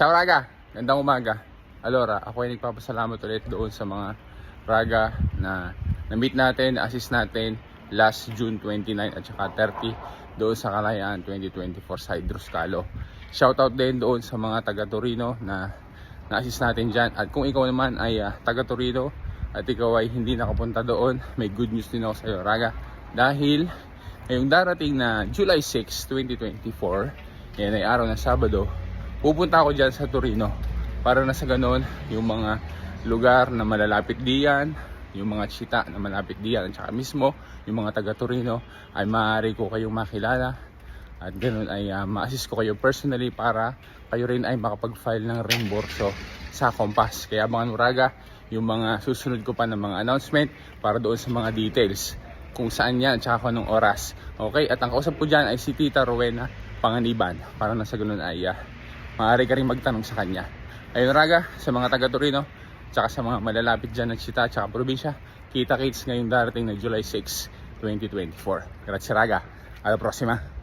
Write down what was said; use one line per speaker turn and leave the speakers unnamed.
Ciao Raga! Gandang umaga. Alora, ako ay nagpapasalamat ulit doon sa mga Raga na na-meet natin, na-assist natin last June 29 at saka 30 doon sa Kalayaan 2024 sa Hydroscalo. Shoutout din doon sa mga taga Torino na na-assist natin dyan. At kung ikaw naman ay ah, taga Torino at ikaw ay hindi nakapunta doon, may good news din ako sa iyo, Raga. Dahil ngayong darating na July 6, 2024, yan ay araw ng Sabado, pupunta ako dyan sa Torino para na sa ganon yung mga lugar na malalapit diyan, yung mga chita na malapit diyan, at saka mismo yung mga taga Torino ay maaari ko kayong makilala at ganun ay ah, ma-assist ko kayo personally para kayo rin ay makapag-file ng reimburso sa Compass. Kaya mga Nuraga, yung mga susunod ko pa ng mga announcement para doon sa mga details kung saan yan at saka anong oras. Okay, at ang kausap ko dyan ay si Tita Rowena Panganiban para na sa ganun ay ah, maaari ka rin magtanong sa kanya. Ayun Raga, sa mga taga Torino, tsaka sa mga malalapit dyan ng Chita, tsaka probinsya, kita kits ngayong darating na July 6, 2024. Grazie Raga, alla prossima!